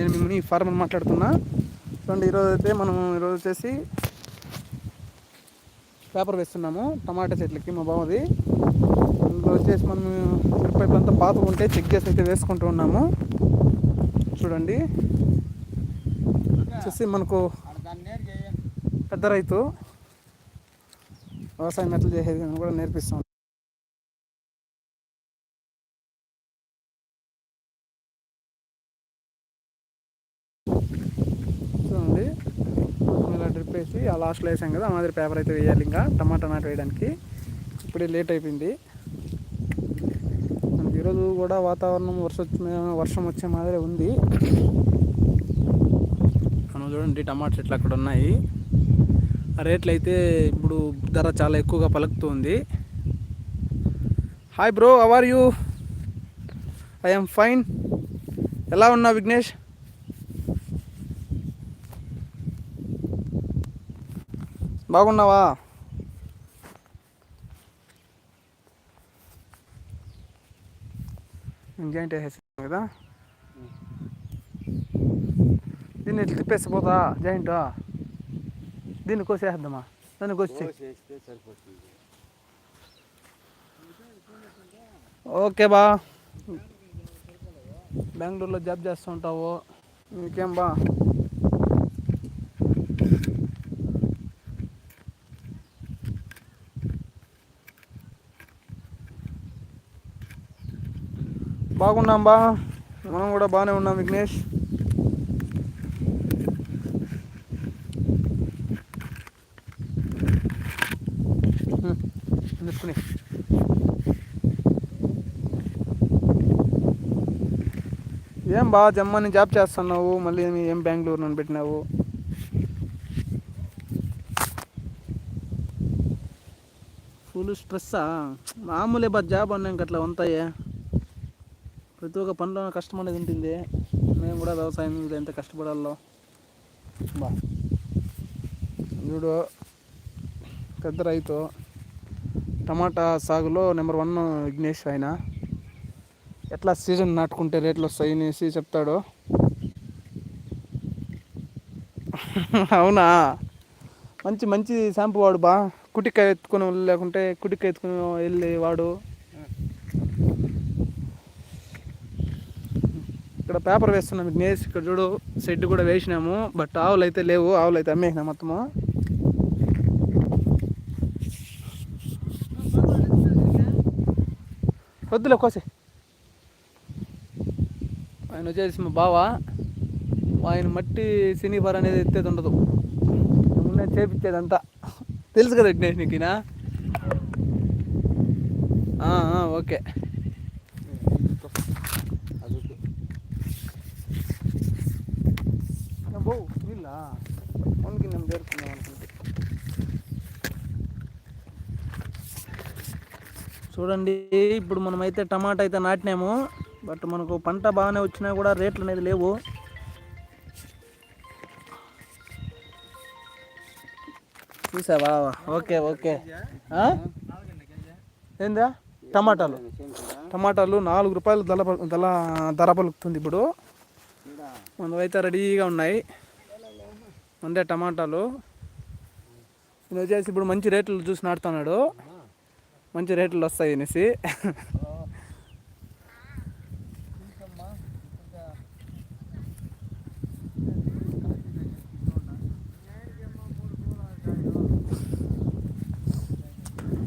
నేను మిమ్మల్ని ఫార్మర్ మాట్లాడుతున్నా. చూడండి ఈరోజు అయితే మనం ఈరోజు వచ్చేసి పేపర్ వేస్తున్నాము టమాటా చెట్లకి మా బావది. ఇందులో వచ్చేసి మనం పైపు అంతా పాతగా ఉంటే చెక్ చేసి అయితే వేసుకుంటూ ఉన్నాము. చూడండి. వచ్చేసి మనకు పెద్ద రైతు వ్యవసాయం ఎట్లా చేసేది అని కూడా నేర్పిస్తాం చూడండి చెప్పేసి ఆ లాస్ట్లో వేసాం కదా ఆ మాదిరి పేపర్ అయితే వేయాలి ఇంకా. టమాటా నాటు వేయడానికి. ఇప్పుడే లేట్ అయిపోయింది. మనకి ఈరోజు కూడా వాతావరణం వర్షం వర్షం వచ్చే మాదిరి ఉంది. మనం చూడండి టమాటా చెట్లు అక్కడ ఉన్నాయి. ఆ రేట్లు అయితే ఇప్పుడు ధర చాలా ఎక్కువగా పలుకుతుంది. Hi bro how are you I'm fine ఎలా ఉన్నా విఘ్నేష్? బాగున్నావా? జాయింట్ వేసేసాం కదా? దీన్ని ఇట్లా తిప్పేసిపోతా జాయింట్ దీన్ని కోసేద్దామా? దాన్ని కోసి ఓకే బా. బెంగళూరులో జాబ్ చేస్తుంటావు. ఇంకేం బా? బాగున్నాం బా. మనం కూడా బాగానే ఉన్నాం విఘ్నేష్. తీసుకుని. ఏం బాగా జమ్మని జాబ్ చేస్తున్నావు? మళ్ళీ ఏం బెంగళూరు నన్ను పెట్టినావు? ఫుల్ స్ట్రెస్సా మామూలే బా జాబ్ అన్నాక అట్లా ఉంటాయే. ప్రతి ఒక్క పనిలో కష్టం అనేది ఉంటుంది. మేము కూడా వ్యవసాయం మీద ఎంత కష్టపడాలో. బా. చూడు పెద్ద రైతు టమాటా సాగులో నెంబర్ వన్ విఘ్నేష్ ఆయన. ఎట్లా సీజన్ నాటుకుంటే రేట్లు వస్తాయి అనేసి చెప్తాడు. అవునా? మంచి మంచి షాంపూ వాడు బా. కుటికాయ ఎత్తుకొని లేకుంటే కుటిక ఎత్తుకొని వెళ్ళి వాడు. ఇక్కడ పేపర్ వేస్తున్నాం విఘ్నేష్ ఇక్కడ చూడు షెడ్ కూడా వేసినాము బట్ ఆవులు అయితే లేవు ఆవులు అయితే అమ్మేసినాం మొత్తము. వద్దులే కోసే. ఆయన వచ్చేసి మా బావ. ఆయన మట్టి సినీపర్ అనేది ఎత్తేది ఉండదు. ముందే చేపించేది అంతా తెలుసు కదా విఘ్నేష్ నీకు ఓకే. అవునికి నేను చేరుకున్నాం అనుకుంటే చూడండి ఇప్పుడు మనమైతే టమాటా అయితే నాటినాము బట్ మనకు పంట బాగానే వచ్చినా కూడా రేట్లు అనేది లేవు. చూసావా? Okay okay? ఏందా? టమాటాలు. టమాటాలు నాలుగు రూపాయలు ధర పలు- ధర ధర పలుకుతుంది ఇప్పుడు. మనవైతే రెడీగా ఉన్నాయి. ముందే టమాటాలు. ఇది వచ్చేసి ఇప్పుడు మంచి రేట్లు చూసి నాటుతున్నాడు. మంచి రేట్లు వస్తాయి అనేసి.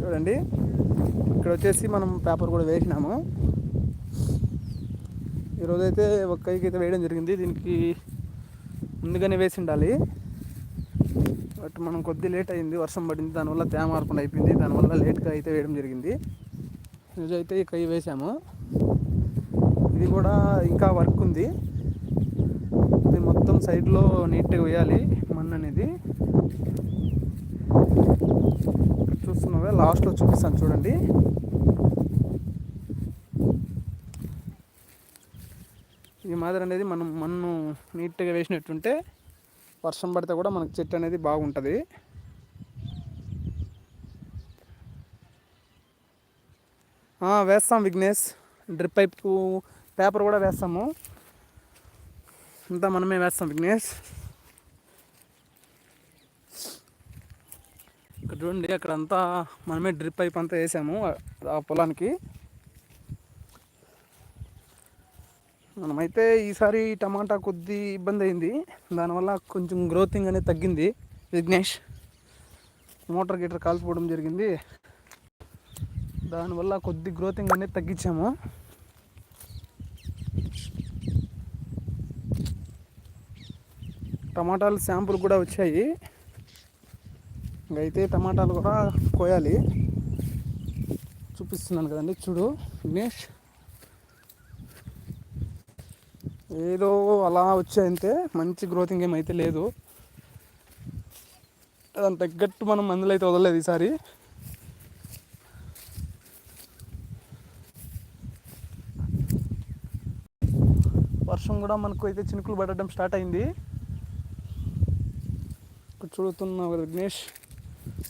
చూడండి. ఇక్కడ వచ్చేసి మనం పేపర్ కూడా వేసినాము. ఈరోజు అయితే ఒక కైకి అయితే వేయడం జరిగింది. దీనికి ముందుగానే వేసి ఉండాలి బట్ మనం కొద్ది లేట్ అయింది వర్షం పడింది. దానివల్ల తేమ మారకుండా అయిపోయింది. దానివల్ల లేట్గా అయితే వేయడం జరిగింది. ఈరోజు అయితే ఈ కై వేసాము. ఇది కూడా ఇంకా వర్క్ ఉంది. ఇది మొత్తం సైడ్లో నీట్గా వేయాలి మన్ను అనేది. ఇక్కడ చూస్తున్నావే? లాస్ట్లో చూపిస్తాను చూడండి. ఈ మాదిరి అనేది మనం మన్ను నీట్గా వేసినట్టుంటే వర్షం పడితే కూడా మనకు చెట్టు అనేది బాగుంటుంది. వేస్తాం విఘ్నేష్. డ్రిప్ పైపు పేపర్ కూడా వేస్తాము. అంతా మనమే వేస్తాం విఘ్నేష్. ఇక్కడ చూడండి అక్కడ అంతా మనమే డ్రిప్ పైప్ అంతా వేసాము ఆ పొలానికి. మనమైతే ఈసారి టమాటా కొద్ది ఇబ్బంది అయింది. దానివల్ల కొంచెం గ్రోతింగ్ అనేది తగ్గింది. విఘ్నేష్ మోటార్ గీటర్ కాల్చిపోవడం జరిగింది. దానివల్ల కొద్ది గ్రోతింగ్ అనేది తగ్గించాము. టమాటాలు శాంపుల్ కూడా వచ్చాయి. అయితే టమాటాలు కూడా కోయాలి. చూపిస్తున్నాను కదండి చూడు. విఘ్నేష్ ఏదో అలా వచ్చాయంతే మంచి గ్రోతింగ్ ఏమైతే లేదు. దాని తగ్గట్టు మనం మందులు అయితే వదలలేదు ఈసారి. వర్షం కూడా మనకు అయితే చినుకులు పడడం స్టార్ట్ అయింది. ఇక్కడ చూడుతున్నాం విఘ్నేష్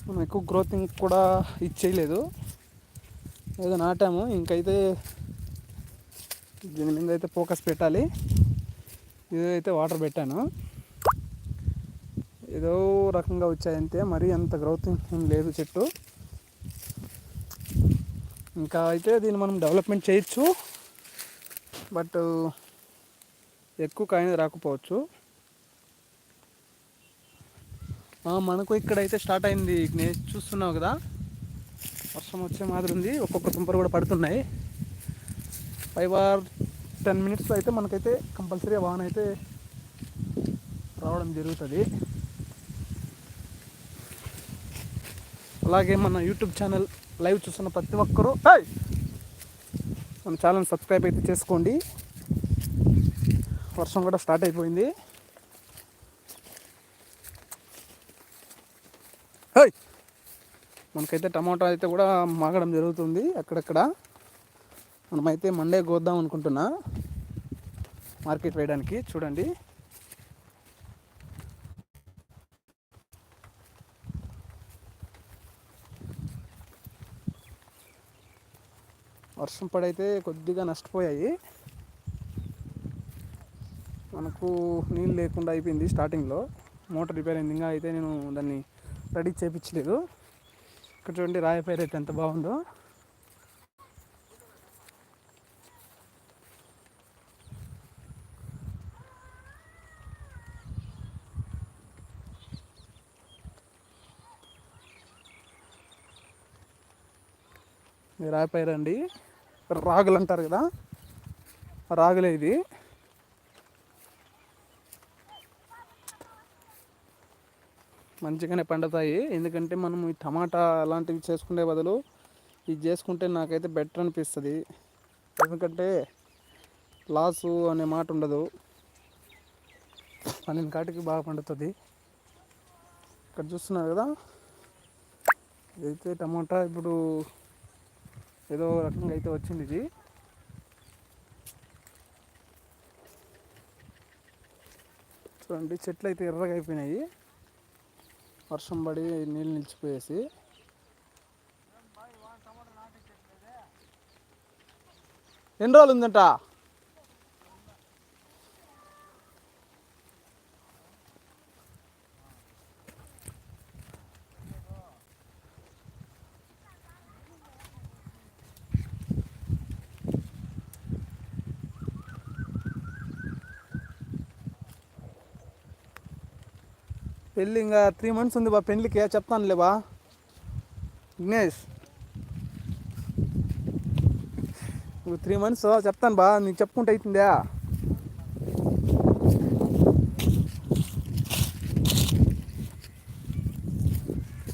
మనం ఎక్కువ గ్రోతింగ్ కూడా ఇచ్చేయలేదు ఏదో నాటాము. ఇంకైతే దీని మీద అయితే ఫోకస్ పెట్టాలి. ఇదైతే వాటర్ పెట్టాను. ఏదో రకంగా వచ్చాయంతే మరీ అంత గ్రోత్ ఏం లేదు చెట్టు. ఇంకా అయితే దీన్ని మనం డెవలప్మెంట్ చేయొచ్చు. బట్ ఎక్కువ కాయని రాకపోవచ్చు. మనకు ఇక్కడైతే స్టార్ట్ అయింది. నేను చూస్తున్నావు కదా? వర్షం వచ్చే మాదిరి ఉంది. ఒక్కొక్క తుంపరు కూడా పడుతున్నాయి. ఫైవ్ ఆర్ టెన్ మినిట్స్లో అయితే మనకైతే కంపల్సరీ వాన్ అయితే రావడం జరుగుతుంది. అలాగే మన యూట్యూబ్ ఛానల్ లైవ్ చూస్తున్న ప్రతి ఒక్కరూ మన ఛానల్ సబ్స్క్రైబ్ అయితే చేసుకోండి. వర్షం కూడా స్టార్ట్ అయిపోయింది. మనకైతే టమాటా అయితే కూడా మాగడం జరుగుతుంది అక్కడక్కడ. మనమైతే మండే కోద్దాం అనుకుంటున్నా. మార్కెట్ వేయడానికి చూడండి. వర్షం పడైతే కొద్దిగా నష్టపోయాయి. మనకు నీళ్ళు లేకుండా అయిపోయింది స్టార్టింగ్లో మోటార్ రిపేర్ అయింది. ఇంకా అయితే నేను దాన్ని రెడీ చేయించలేదు ఇక్కడ చూడండి రాయపైరు అయితే ఎంత బాగుందో. రాయిపైరు అండి రాగులు అంటారు కదా? రాగులే ఇది. మంచిగానే పండుతాయి. ఎందుకంటే మనం ఈ టమాటా అలాంటివి చేసుకునే బదులు ఇది చేసుకుంటే నాకైతే బెటర్ అనిపిస్తుంది. ఎందుకంటే లాసు అనే మాట ఉండదు. పన్నెండు కాటికి బాగా పండుతుంది. ఇక్కడ చూస్తున్నారు కదా? ఇదైతే టమాటా. ఇప్పుడు ఏదో రకంగా అయితే వచ్చింది ఇది. చూడండి చెట్లు అయితే ఎర్రగా అయిపోయినాయి. వర్షం పడి నీళ్ళు నిలిచిపోయేసి. ఎన్ని రోజులు ఉందంట? పెళ్ళి ఇంకా త్రీ మంత్స్ ఉంది బా పెళ్ళికి చెప్తానులే బా. విఘ్నేష్. త్రీ మంత్స్ చెప్తాను బా నీకు చెప్పుకుంటే అవుతుందా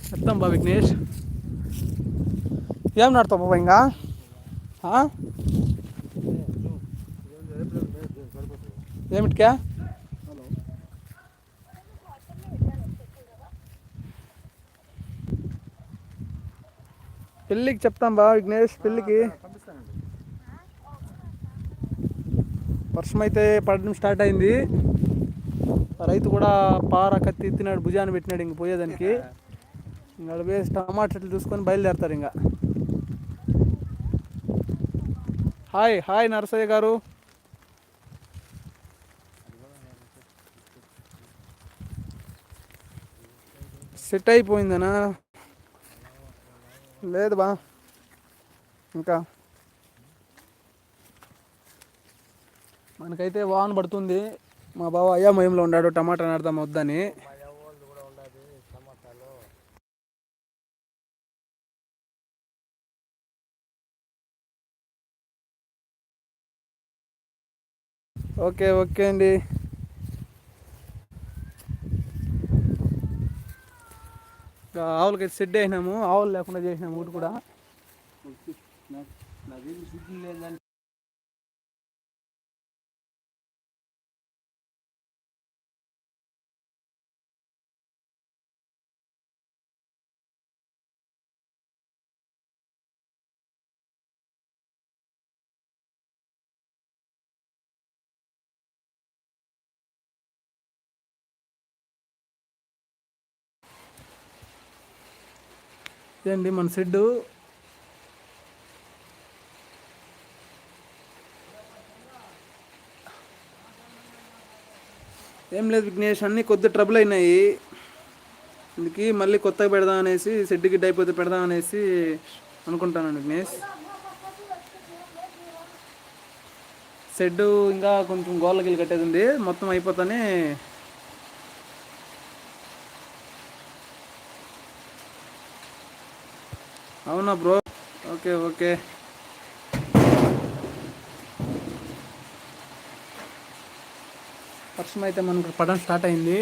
చెప్తాం బా విఘ్నేష్. ఏం నడతావు బాబా ఇంకా? ఏమిటికా? పెళ్ళికి చెప్తాం బా విఘ్నేష్ పెళ్ళికి. వర్షం అయితే పడడం స్టార్ట్ అయింది. రైతు కూడా పార కత్తి ఎత్తినాడు భుజాన్ని పెట్టినాడు ఇంక పోయేదానికి. ఇంకా వేసి టమాటా చూసుకొని బయలుదేరతారు ఇంకా. Hi hi Narasayya garu. Set అయిపోయిందనా? లేదు బా. ఇంకా. మనకైతే వాన్ పడుతుంది. మా బావ అయ్యామయంలో ఉన్నాడు. టమాటా నాడదాం వద్దని. ఓకే ఓకే అండి. ఆవులకి సెడ్ అయినాము ఆవులు లేకుండా చేసినాము ఊరు కూడా. ఇదండి మన షెడ్డు. ఏం లేదు విఘ్నేష్ అన్నీ కొద్ది ట్రబుల్ అయినాయి. అందుకే మళ్ళీ కొత్తగా పెడదాం అనేసి షెడ్ గిడ్డ అయిపోతే పెడదాం అనేసి అనుకుంటాను విఘ్నేష్. షెడ్ ఇంకా కొంచెం గోళ్ళకి కట్టేది ఉంది మొత్తం అయిపోతానే అవునా బ్రో? Okay okay. వర్షం అయితే మనకు పడడం స్టార్ట్ అయింది.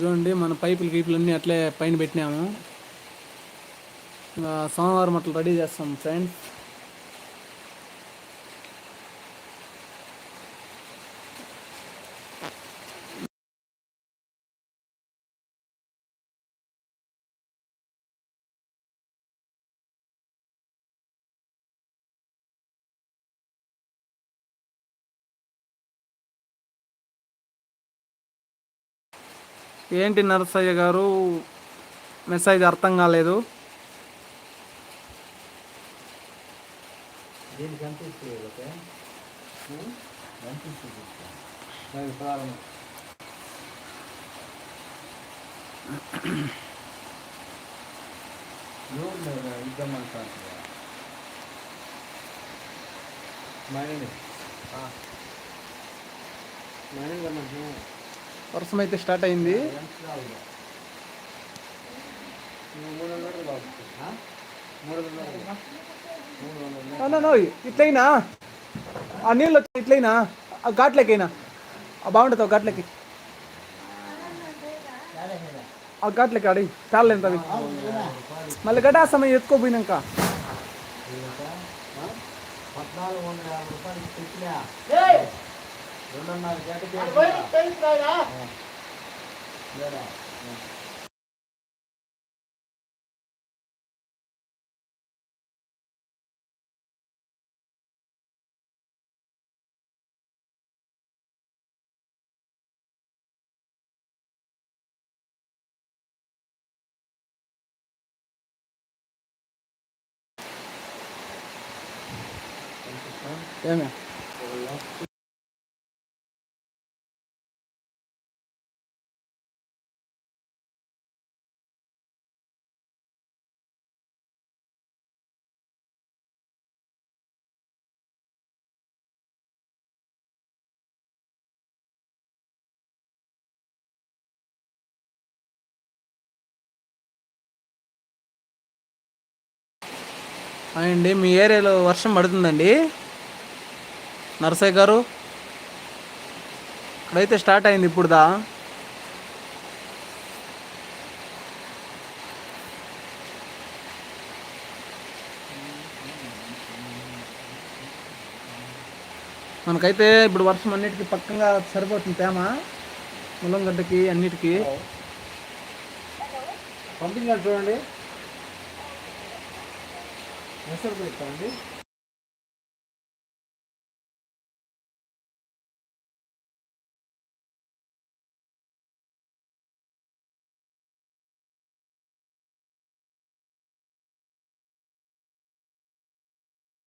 చూడండి మన పైపులు గీపులు అన్నీ అట్లే పైన పెట్టినాము. సోమవారం అట్లా రెడీ చేస్తాం ఫ్రెండ్స్. ఏంటి నరసయ్య గారు? మెసేజ్ అర్థం కాలేదు. ఇద్దామంటారు మైండ్ మైండ్ కన్నా వర్షం అయితే స్టార్ట్ అయింది. ఇట్లయినా. ఆ నీళ్ళు వచ్చి ఇట్లయినా ఆ ఘాట్లకైనా. ఆ బాగుంటుంది ఆ ఘాట్లకి. ఆ ఘాట్లకి ఎంత అవి మళ్ళీ గటాసం ఎత్తుకోపోయినాక. పద్నాలుగు వందల యాభై రూపాయలు రెండున్నర గంట లేదా ఏమే అండి మీ ఏరియాలో వర్షం పడుతుందండి? నరసయ్య గారు ఇక్కడైతే స్టార్ట్ అయింది ఇప్పుడు దా మనకైతే ఇప్పుడు వర్షం అన్నిటికీ పక్కంగా సరిపోతుంది తేమ ములంగడ్డకి అన్నిటికీ. పంపించాలి చూడండి. మెసేజ్ పెట్టండి